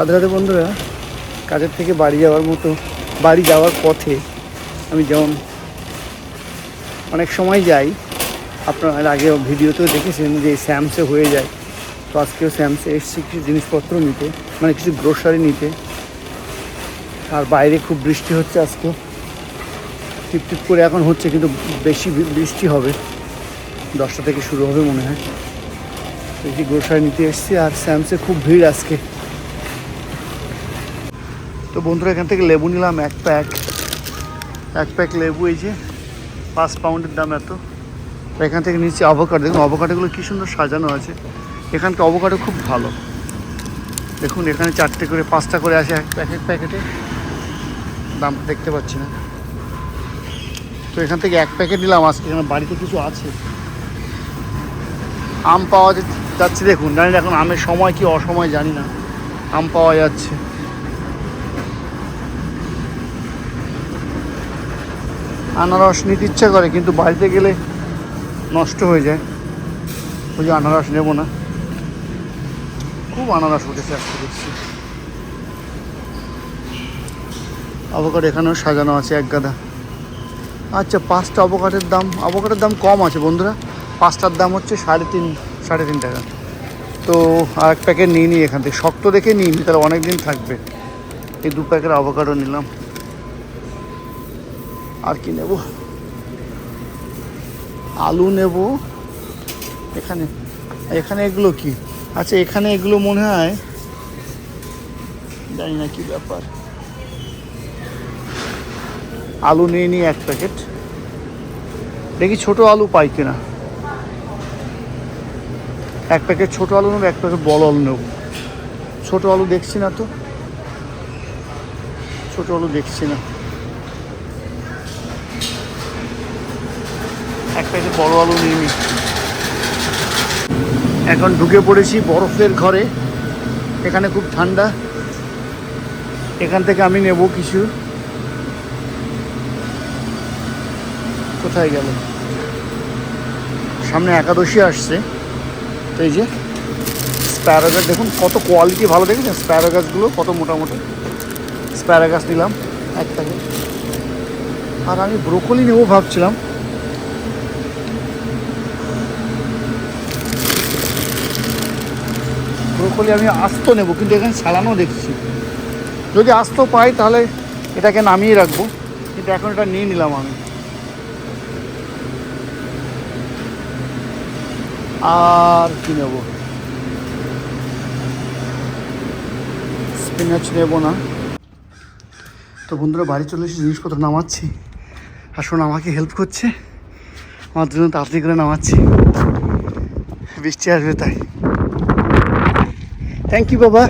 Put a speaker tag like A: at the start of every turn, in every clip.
A: রাধে রাধে বন্ধুরা, কাজের থেকে বাড়ি যাওয়ার মতো, বাড়ি যাওয়ার পথে আমি যেমন অনেক সময় যাই, আপনার আগে ভিডিওতেও দেখেছেন যে স্যামসে হয়ে যায়। তো আজকেও স্যামসে এসেছি কিছু জিনিসপত্র নিতে মানে কিছু গ্রোসারি নিতে। আর বাইরে খুব বৃষ্টি হচ্ছে আজকে টিপ টিপ করে এখন হচ্ছে কিন্তু বেশি বৃষ্টি হবে। দশটা থেকে শুরু হবে মনে হয়। বেশি গ্রোসারি নিতে এসেছি আর স্যামসে খুব ভিড় আজকে। তো বন্ধুরা, এখান থেকে লেবু নিলাম, এক প্যাক এক প্যাক লেবু, এই যে পাঁচ পাউন্ডের দাম এত। এখান থেকে নিচ্ছি অবকাট দেখুন অবকাটোগুলো কী সুন্দর সাজানো আছে। এখানকার অবকাটো খুব ভালো। দেখুন, এখানে চারটে করে, পাঁচটা করে আসে এক প্যাকেট প্যাকেটে দামটা দেখতে পাচ্ছি না। তো এখান থেকে এক প্যাকেট নিলাম আজকে, এখানে বাড়িতে কিছু আছে। আম পাওয়া যাচ্ছে দেখুন, জানি এখন আমের সময় কি, অসময় জানি না। আম পাওয়া যাচ্ছে। আনারস নিতে ইচ্ছা করে, কিন্তু বাড়িতে গেলে নষ্ট হয়ে যায়। ওই যে আনারস নেব না। খুব আনারস উঠেছে আজকে দেখছি। অবকাট এখানেও সাজানো আছে এক গাদা। আচ্ছা পাঁচটা অবকাটের দাম অবকাটের দাম কম আছে বন্ধুরা। পাঁচটার দাম হচ্ছে সাড়ে তিন সাড়ে তিন টাকা। তো আর এক প্যাকেট নিয়ে নিই এখান থেকে। শক্ত দেখে নিই তাহলে অনেক দিন থাকবে। এই দু প্যাকেট অবকাডো নিলাম। আর কি নেব? আলু নেব। এখানে এখানে এগুলো কি? আচ্ছা এখানে এগুলো মনে হয়, জানি না কি ব্যাপার। আলু নিয়ে নিই এক প্যাকেট। দেখি ছোট আলু পাই কিনা। এক প্যাকেট ছোট আলু নেব, এক প্যাকেট বড় আলু নেব। ছোট আলু দেখছি না তো। ছোট আলু দেখছি না। এক বড় আলু নিয়ে এখন ঢুকে পড়েছি বরফের ঘরে। এখানে খুব ঠান্ডা। এখান থেকে আমি নেব কিছু। কোথায় গেল? সামনে একাদশী আসছে। তো এই যে স্প্যারাগাস দেখুন কত কোয়ালিটি ভালো দেখেছেন? স্প্যারাগাসগুলো কত মোটামুটি। স্প্যারাগাস নিলাম, এক প্যাকেট আর আমি ব্রোকলি নেব ভাবছিলাম। ব্রোকলি আমি আস্ত নেব, কিন্তু এখানে ছাড়ানো দেখছি। যদি আস্ত পাই তাহলে এটাকে নামিয়ে রাখব, কিন্তু এখন এটা নিয়ে নিলাম আমি। আর কি নেব? স্পিনাচ নেব না। তো বন্ধুরা, বাড়ি চলে এসে জিনিসপত্র নামাচ্ছি। আসুন আমাকে হেল্প করছে। আমার জন্য তাড়াতাড়ি করে নামাচ্ছি। বৃষ্টি আসবে তাই। থ্যাংক ইউ বাবা।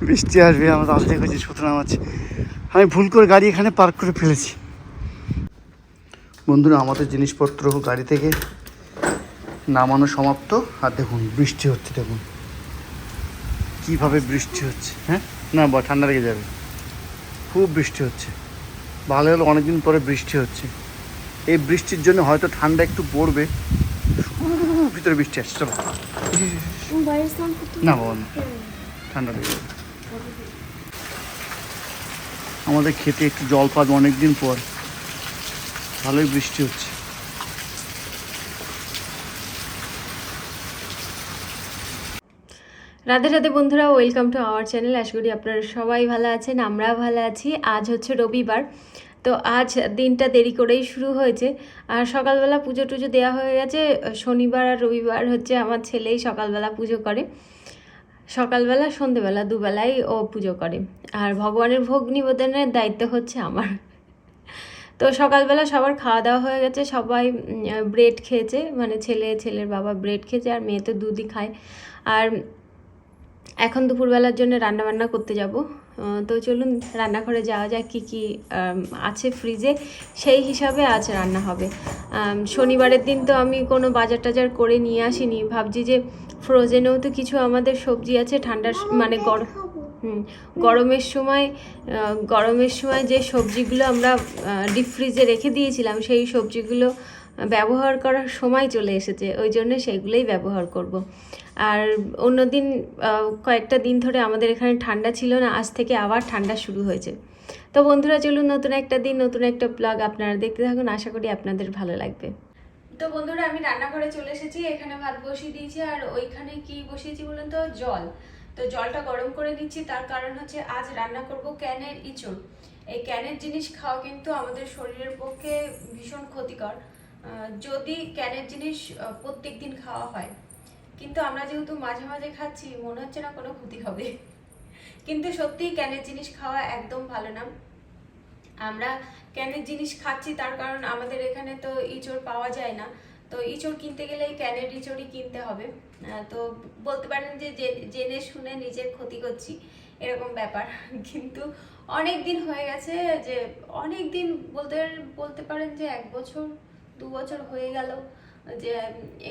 A: বৃষ্টি আসবে, আমরা তাড়াতাড়ি করে সুতরাং আছে আমি ভুল করে গাড়ি এখানে পার্ক করে ফেলেছি। বন্ধুরা, আমাদের জিনিসপত্র গাড়ি থেকে নামানো সমাপ্ত। আর দেখুন, বৃষ্টি হচ্ছে, দেখুন। কীভাবে বৃষ্টি হচ্ছে হ্যাঁ? না, বা ঠান্ডা লেগে যাবে। খুব বৃষ্টি হচ্ছে। ভালো হলো, অনেকদিন পরে বৃষ্টি হচ্ছে। এই বৃষ্টির জন্য হয়তো ঠান্ডা একটু পড়বে। ভিতরে বৃষ্টি আসছে, চলো। না না। ঠান্ডা লেগে আমাদের খেতে একটু জল পাবো অনেকদিন পর। ভালোই বৃষ্টি হচ্ছে।
B: রাধে রাধে বন্ধুরা, ওয়েলকাম টু আওয়ার চ্যানেল। আশা করি আপনারা সবাই ভালো আছেন, আমরাও ভালো আছি। আজ হচ্ছে রবিবার। তো আজ দিনটা দেরি করেই শুরু হয়েছে। আর সকালবেলা পুজো টুজো দেওয়া হয়ে গেছে। শনিবার আর রবিবার হচ্ছে আমার ছেলেই সকালবেলা পুজো করে। সকালবেলা, সন্ধেবেলা, দুবেলাই ও পুজো করে। আর ভগবানের ভোগ নিবেদনের দায়িত্ব হচ্ছে আমার। তো সকালবেলা সবার খাওয়া দাওয়া হয়ে গেছে। সবাই ব্রেড খেয়েছে। মানে ছেলে, ছেলের বাবা ব্রেড খেয়েছে আর মেয়ে তো দুধই খায়। আর এখন দুপুরবেলার জন্য রান্না বান্না করতে যাব। তো চলুন রান্নাঘরে যাওয়া যাক, কী কী আছে ফ্রিজে সেই হিসাবে আজ রান্না হবে। শনিবারের দিন তো আমি কোনো বাজার টাজার করে নিয়ে আসিনি। ভাবছি যে ফ্রোজেনেও তো কিছু আমাদের সবজি আছে, ঠান্ডার মানে গরম গরমের সময় গরমের সময় যে সবজিগুলো আমরা ডিপ ফ্রিজে রেখে দিয়েছিলাম, সেই সবজিগুলো ব্যবহার করার সময় চলে এসেছে, ওই জন্য সেগুলোই ব্যবহার করব। আর অন্যদিন কয়েকটা দিন ধরে আমাদের এখানে ঠান্ডা ছিল না, আজ থেকে আবার ঠান্ডা শুরু হয়েছে। তো বন্ধুরা, চলুন নতুন একটা দিন, নতুন একটা ব্লগ আপনারা দেখতে থাকুন, আশা করি আপনাদের ভালো লাগবে। তো বন্ধুরা, আমি রান্নাঘরে চলে এসেছি, এখানে ভাত বসিয়ে দিয়েছি, আর ওইখানে কি বসিয়েছি বলুন তো? জল। তো জলটা গরম করে দিচ্ছি তার কারণ হচ্ছে আজ রান্না করব ক্যানের ইঁচড়। এই ক্যানের জিনিস খাওয়া কিন্তু আমাদের শরীরের পক্ষে ভীষণ ক্ষতিকর। যদি ক্যানের জিনিস প্রত্যেক দিন খাওয়া হয়। কিন্তু আমরা যেহেতু মাঝে মাঝে খাচ্ছি, মনে হচ্ছে না কোনো ক্ষতি হবে। কিন্তু সত্যিই ক্যানের জিনিস খাওয়া একদম ভালো না। আমরা ক্যানের জিনিস খাচ্ছি, তার কারণ আমাদের এখানে তো ইঁচড় পাওয়া যায় না। তো ইঁচড় কিনতে গেলে ক্যানের ইঁচড়ই কিনতে হবে। তো বলতে পারেন যে জেনে শুনে নিজের ক্ষতি করছি, এরকম ব্যাপার। কিন্তু অনেক দিন হয়ে গেছে যে, অনেক দিন বলতে বলতে পারেন যে এক বছর দু বছর হয়ে গেল যে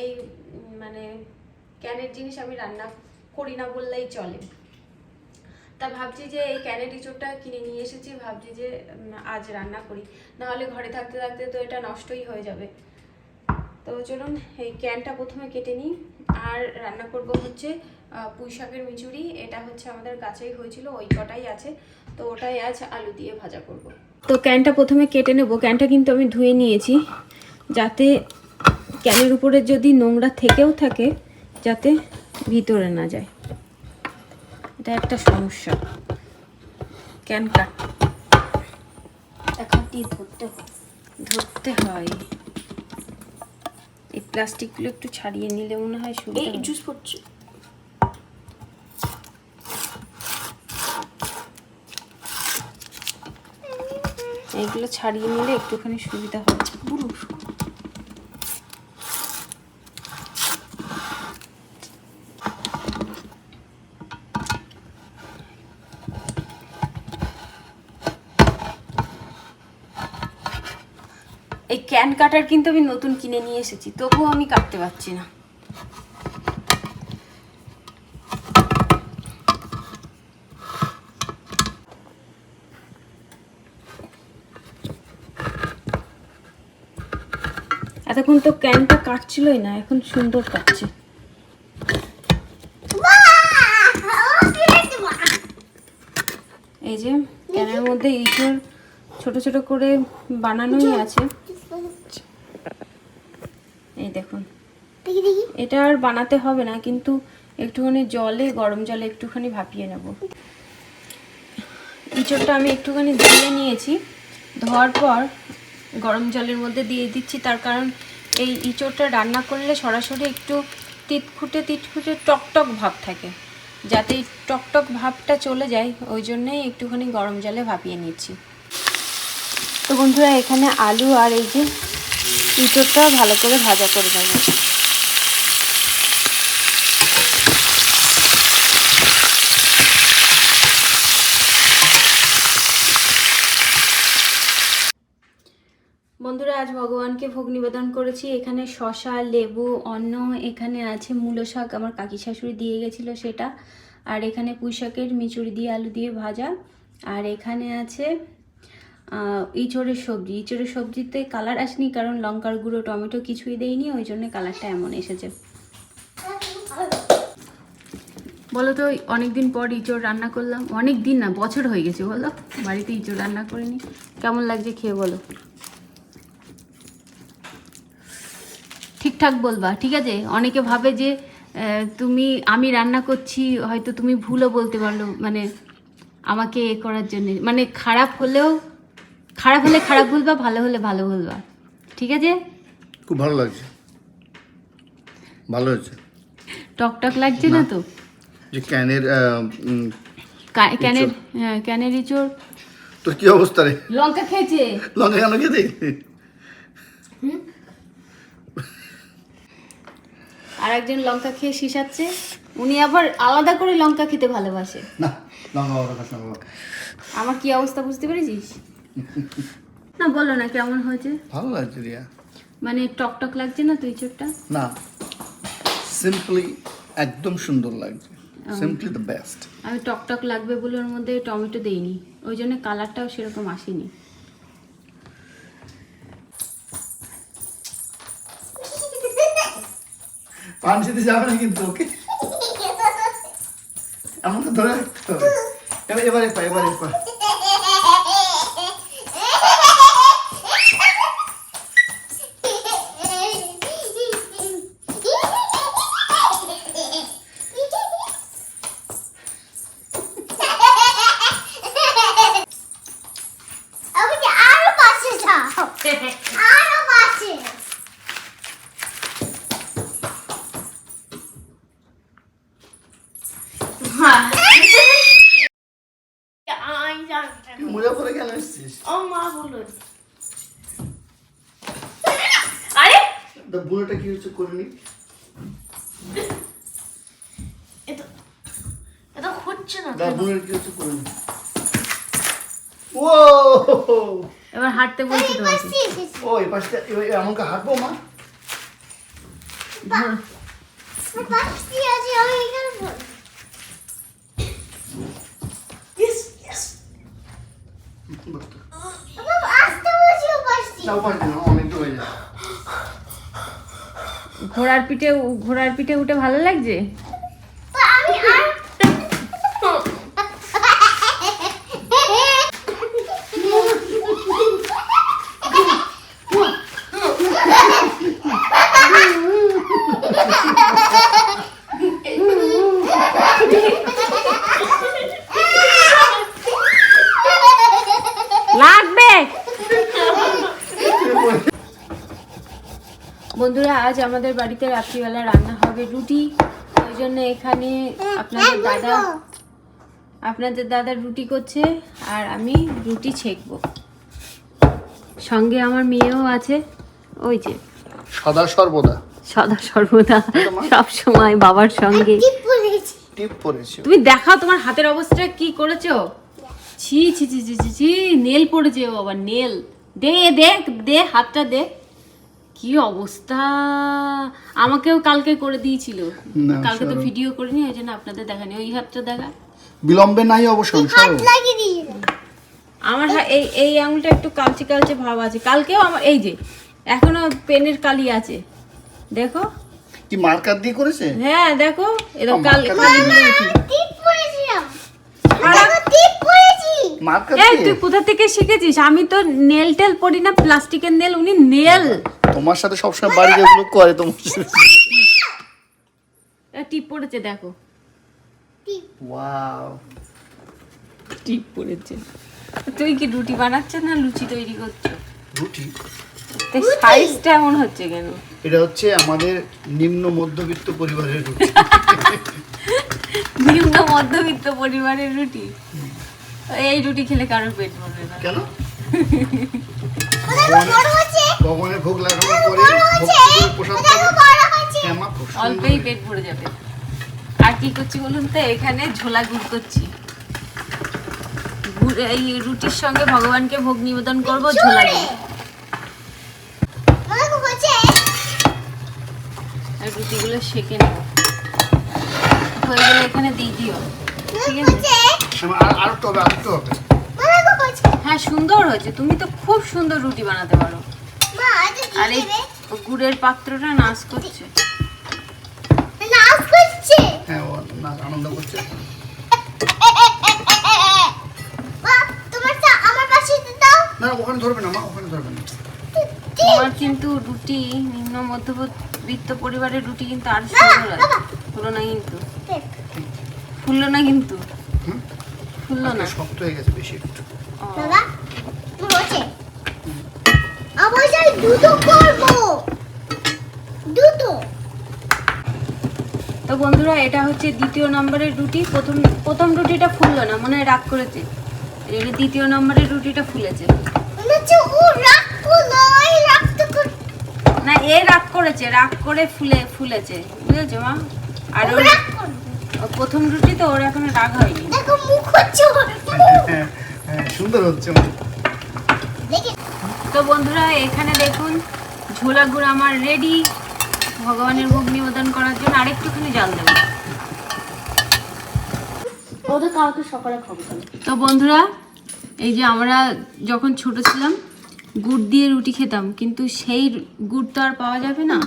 B: এই মানে ক্যানের জিনিস আমি রান্না করি না বললেই চলে। তা ভাবছি যে এই ক্যানের ইঁচড়টা কিনে নিয়ে এসেছি, ভাবছি যে আজ রান্না করি। নাহলে ঘরে থাকতে থাকতে তো এটা নষ্টই হয়ে যাবে। তো চলুন, এই ক্যানটা প্রথমে কেটে নিই। আর রান্না করব হচ্ছে পুঁই শাকের মিচুরি এটা হচ্ছে আমাদের গাছেই হয়েছিল, ওই কটাই আছে। তো ওটাই আজ আলু দিয়ে ভাজা করব। তো ক্যানটা প্রথমে কেটে নেব। ক্যানটা কিন্তু আমি ধুয়ে নিয়েছি। যাতে ক্যানের উপরে যদি নোংরা থেকেও থাকে যাতে ভিতরে না যায়। এটা একটা সমস্যা। ক্যান কাট এখন ধরতে হয়। ধরতে হয়। এই প্লাস্টিকগুলো একটু ছাড়িয়ে নিলে মনে হয় সুবিধা।
C: জুস পড়ছে।
B: এইগুলো ছাড়িয়ে নিলে একটুখানি সুবিধা হবে
C: বুড়ো
B: ক্যান কাটার কিন্তু আমি নতুন কিনে নিয়ে এসেছি, তবুও আমি কাটতে পারছি না। এতক্ষণ তো ক্যানটা কাটছিলই না, এখন সুন্দর কাটছে। এই যে, ক্যানের মধ্যে ইঁচড় ছোট ছোট করে বানানোই আছে এই দেখুন
C: দেখি দেখি
B: এটা আর বানাতে হবে না, কিন্তু একটুখানি জলে, গরম জলে একটুখানি ভাপিয়ে নেব। ইঁচড়টা আমি একটুখানি ধুয়ে নিয়েছি। ধোয়ার পর গরম জলের মধ্যে দিয়ে দিচ্ছি, তার কারণ এই ইঁচড়টা রান্না করলে সরাসরি একটু তিতখুটে তিতখুটে টকটক ভাব থাকে। যাতে টকটক ভাবটা চলে যায়, ওই জন্যই একটুখানি গরম জলে ভাপিয়ে নিচ্ছি। তো বন্ধুরা, এখানে আলু আর এই যে ইঁচড়টা ভালো করে ভাজা করে দেবো বন্ধুরা, আজ ভগবানকে ভোগ নিবেদন করেছি। এখানে শশা, লেবু, অন্ন, এখানে আছে মূলো শাক। আমার কাকি শাশুড়ি দিয়ে গেছিল সেটা। আর এখানে পুঁই শাকের মিচুড়ি দিয়ে, আলু দিয়ে ভাজা। আর এখানে আছে ইঁচড়ের সবজি। ইঁচড়ের সবজিতে কালার আসেনি কারণ লঙ্কার গুঁড়ো, টমেটো কিছুই দেয়নি ওই জন্য কালারটা এমন এসেছে। বলো তো, অনেকদিন পর ইঁচড় রান্না করলাম। অনেক দিন না, বছর হয়ে গেছে, বলো। বাড়িতে ইঁচড় রান্না করিনি। কেমন লাগছে খেয়ে বলো। ঠিকঠাক বলবা ঠিক আছে? অনেকে ভাবে যে তুমি আমি রান্না করছি হয়তো তুমি ভুলও বলতে পারল মানে আমাকে এ করার জন্য। মানে খারাপ হলেও খারাপ হলে খারাপ বলবা ভালো হলে ভালো বলবা। ঠিক আছে?
A: খুব ভালো লাগছে। ভালো হয়েছে।
B: টক টক লাগছে না তো?
A: যে ক্যানের
B: ক্যানের হ্যাঁ ক্যানের ইঁচড়।
A: তোর কি অবস্থা রে?
B: লঙ্কা খেয়েছে।
A: লঙ্কা কেন খেতে
B: আর একজন লঙ্কা খেয়ে শিশাচ্ছে উনি আবার আলাদা করে লঙ্কা খেতে ভালোবাসে।
A: না লঙ্কা
B: আমার কি অবস্থা বুঝতে পেরেছিস? না বলো না কেমন হয়েছে?
A: ভালো লাগছে রিয়া।
B: মানে টক টক লাগছে না তুই চোরটা
A: না সিম্পলি একদম সুন্দর লাগছে। সিম্পলি দ্য বেস্ট
B: আমি টক টক লাগবে বলে ওর মধ্যে টমেটো দেইনি ওই জন্য কালারটাও সেরকম আসেনি।
A: পাঞ্চিতে যাবে না কিন্তু ওকে এমন তো ধরে রাখতে হবে। এবার এবারে পা এবারে পা বুড়োটা কি হচ্ছে করে নি?
C: এটা এটা হচ্ছে না
A: দা বুড়োর কি হচ্ছে করে নি? ও
B: এবার হাঁটতে বলছি তোমাকে।
A: ও এই পাশটা এমনকে হাঁটবো মা
C: বাবা আসতে বলছি পাশে
A: যাও পারছি না অনেক দূর হয়ে যায়
B: ঘোড়ার পিঠে ঘোড়ার পিঠে উঠে ভালো লাগছে
C: আমি আর
B: লাগবে বন্ধুরা আজ আমাদের বাড়িতে রাত্রিবেলা রান্না হবে রুটি। ওই জন্য এখানে আপনাদের দাদা আপনাদের দাদা রুটি করছে আর আমি রুটি ছেকবো। সঙ্গে আমার মেয়েও আছে। ওই যে।
A: সদা সর্বদা।
B: সদা সর্বদা সব সময় বাবার সঙ্গে। তুমি দেখাও তোমার হাতের অবস্থা কি করেছ? ছি ছি ছি ছি ছি ছি নেল পড়েছে ও বাবা নেল। দে দে দে হাতটা দে। কি অবস্থা? আমাকেও কালকে করে দিয়েছিল। কালকে তো। ভিডিও করিনি ওই জন্য আপনাদের দেখানি ওই হাতটা দেখা।
A: বিলম্বে নাই অবসর
B: আমার এই এই আঙুলটা একটু কালচে কালচে ভাব আছে। কালকেও আমার এই যে এখনও পেনের কালি আছে। দেখো।
A: কি মার্কার দিয়ে করেছে?
B: হ্যাঁ দেখো। এরকম কাল কালি তুই কোথা থেকে শিখেছিস? আমি তো নেল টেল পড়ি না প্লাস্টিকের নেল উনি নেল।
A: তোমার সাথে সবসময় বাড়ি যেগুলো করে তোমার সাথে।
B: টিপ পড়েছে দেখো।
C: টিপ
A: ওয়াও
B: টিপ পড়েছে। তুই কি রুটি বানাচ্ছ না লুচি তৈরি করছ?
A: রুটি।
B: সাইজটা এমন হচ্ছে কেন?
A: এটা হচ্ছে আমাদের নিম্ন মধ্যবিত্ত পরিবারের রুটি।
B: নিম্ন মধ্যবিত্ত পরিবারের রুটি? এই রুটি খেলে কারোর পেট ভরবে না।
A: কেন? ভগবানের ভোগ লাগানোর পরে হ্যাঁ।
B: অল্পেই পেট ভরে যাবে। আর কি করছি বলুন তো? এখানে ঝোলা গুড় করছি। এই রুটির সঙ্গে ভগবানকে ভোগ নিবেদন করব ঝোলা রুটিগুলো সেকে নেব। হয়ে গেলে এখানে দিয়ে দিও। ঠিক আছে?
A: আর- আর হবে আর হবে।
C: হচ্ছে
B: হ্যাঁ সুন্দর হয়েছে। তুমি তো খুব সুন্দর রুটি বানাতে পারো। আর এই গুড়ের পাত্রটা নাচ করছে।
C: নাচ করছে?
A: হ্যাঁ ও না আনন্দ করছে।
C: তোমার চা আমার পাশে দাও।
A: না ওখানে ধরবে না মা ওখানে ধরবে না।
B: তোমার কিন্তু রুটি নিম্ন মধ্যবিত্ত পরিবারের রুটি কিন্তু আর সুন্দর হয় ফুলো না। কিন্তু। ফুললো না কিন্তু।
A: হুম?
B: ফুললো না।
A: শক্ত হয়ে গেছে বেশি একটু।
C: হচ্ছে দুটো করব। দুটো।
B: তো বন্ধুরা এটা হচ্ছে দ্বিতীয় নম্বরের রুটি। প্রথম প্রথম রুটিটা ফুললো না মনে হয় রাগ করেছে। জন্য দ্বিতীয় নম্বরের রুটিটা ফুলেছে। না এ রাগ করেছে রাগ করে ফুলে ফুলেছে। বুঝেছ মা? আর ওর প্রথম রুটি তো ওর এখনও রাগ হয়নি।
C: দেখো মুখ হচ্ছে ওর।
A: হ্যাঁ হ্যাঁ সুন্দর হচ্ছে
C: মানে।
B: তো বন্ধুরা এখানে দেখুন ঝোলা গুড় আমার রেডি ভগবানের ভোগ নিবেদন করার জন্য আরেকটুখানি জল দেব। তো বন্ধুরা এই যে আমরা যখন ছোট ছিলাম গুড় দিয়ে রুটি খেতাম কিন্তু সেই গুড় তো আর পাওয়া যাবে না।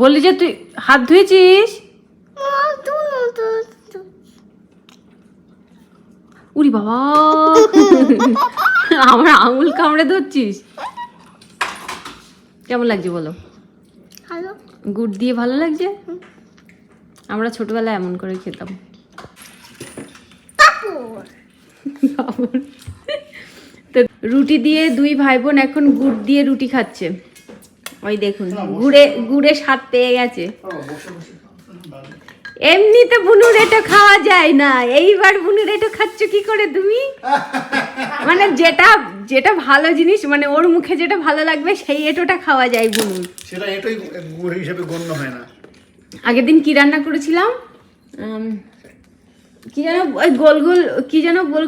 B: বললি যে তুই হাত ধুয়েছিস? উরি বাবা। আমার আঙুল কামড়ে ধরছিস। কেমন লাগছে বলো? গুড় দিয়ে ভালো লাগছে? আমরা ছোটবেলায় এমন করে খেতাম। তো রুটি দিয়ে দুই ভাই বোন এখন গুড় দিয়ে রুটি খাচ্ছে। ওই দেখুন গুড়ে গুড়ে স্বাদ পেয়ে গেছে। এমনিতে বুনুর এটা খাওয়া যায় না। এইবার বুনুর এটা খাচ্ছ কি করে তুমি? মানে যেটা যেটা ভালো জিনিস মানে ওর মুখে যেটা ভালো লাগবে সেই এটোটা খাওয়া যায় বুনুর
A: সেটা এটাই গুড় হিসেবে গণ্য হয় না।
B: আগের দিন কি রান্না করেছিলাম? কি যেন ওই গোল গোল কি যেন বল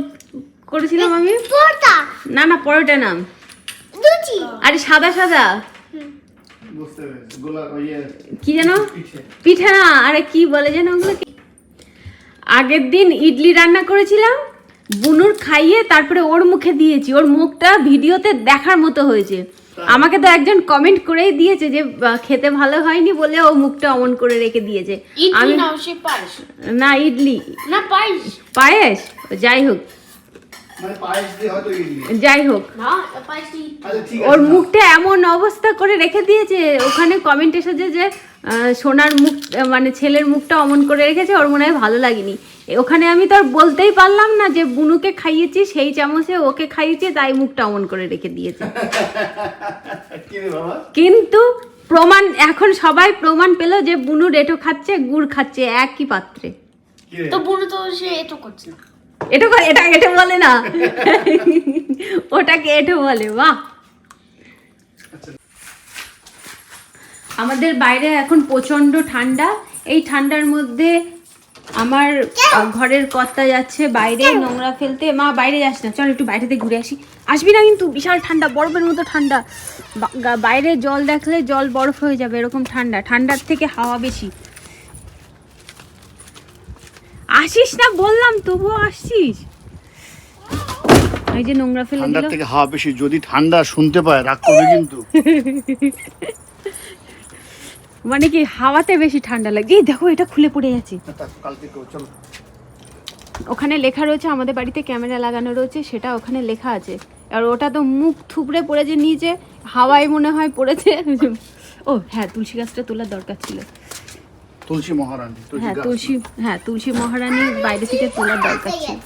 B: করেছিলাম আমি?
C: পড়তা
B: না না পরোটা নাম
C: দুচি।
B: আরে সাদা সাদা। কি যেন?
A: পিঠে।
B: না আরে কি বলে যেন ওগুলো? আগের দিন ইডলি রান্না করেছিলাম বুনুর খাইয়ে তারপরে ওর মুখে দিয়েছি। ওর মুখটা ভিডিওতে দেখার মতো হয়েছে। আমাকে তো একজন কমেন্ট করেই দিয়েছে যে খেতে ভালো হয়নি বলে ও মুখটা অমন করে রেখে দিয়েছে। আমি
D: না
B: ইডলি।
D: না পায়েস।
B: পায়েস? যাই হোক। যাই হোক।
A: আচ্ছা ঠিক
B: ওর মুখটা এমন অবস্থা করে রেখে দিয়েছে ওখানে কমেন্ট এসেছে যে সোনার মুখ মানে ছেলের মুখটা অমন করে রেখেছে ওর মনে হয় ভালো লাগেনি। ওখানে আমি তো আর বলতেই পারলাম না যে বুনুকে খাইয়েছি সেই চামচে ওকে খাইয়েছে তাই মুখটা অমন করে রেখে দিয়েছে।
A: কি রে বাবা?
B: কিন্তু প্রমাণ এখন সবাই প্রমাণ পেল যে বুনু রেটো খাচ্ছে গুড় খাচ্ছে একই পাত্রে।
D: তো বুনু তো সে এটো করছে না।
B: এটা এটা এটা বলে না। ওটাকে এটো বলে, বাহ। আমাদের বাইরে এখন প্রচণ্ড ঠান্ডা। এই ঠান্ডার মধ্যে আমার ঘরের কর্তা যাচ্ছে বাইরে নোংরা ফেলতে। মা, বাইরে যাস না। চল একটু বাইরে থেকে ঘুরে আসি। আসবি না কিন্তু, বিশাল ঠান্ডা, বরফের মতো ঠান্ডা। বাইরে জল দেখলে জল বরফ হয়ে যাবে, এরকম ঠান্ডা। ঠান্ডার থেকে হাওয়া বেশি। আসিস না বললাম তবুও আসছিস এই যে নোংরা ফেলে
A: ঠান্ডার
B: দিল।
A: থেকে হাওয়া বেশি যদি ঠান্ডা শুনতে পায় রাগ করবে কিন্তু।
B: মানে কি হাওয়াতে বেশি ঠান্ডা লাগে। এই দেখো এটা খুলে পড়ে যাচ্ছে
A: কালকে চলো।
B: ওখানে লেখা রয়েছে আমাদের বাড়িতে ক্যামেরা লাগানো রয়েছে সেটা ওখানে লেখা আছে। আর ওটা তো মুখ থুবড়ে পড়েছে নিচে হাওয়ায় মনে হয় পড়েছে। ও হ্যাঁ তুলসী গাছটা তোলার দরকার ছিল।
A: তুলসী মহারানী
B: হ্যাঁ তুলসী হ্যাঁ তুলসী মহারানী বাইরে থেকে তোলার দরকার ছিল।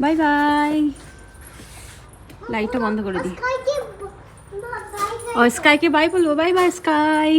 B: Bye bye. লাইটটা বন্ধ করে দিই ও স্কাইকে বাই বলব। Bye bye Sky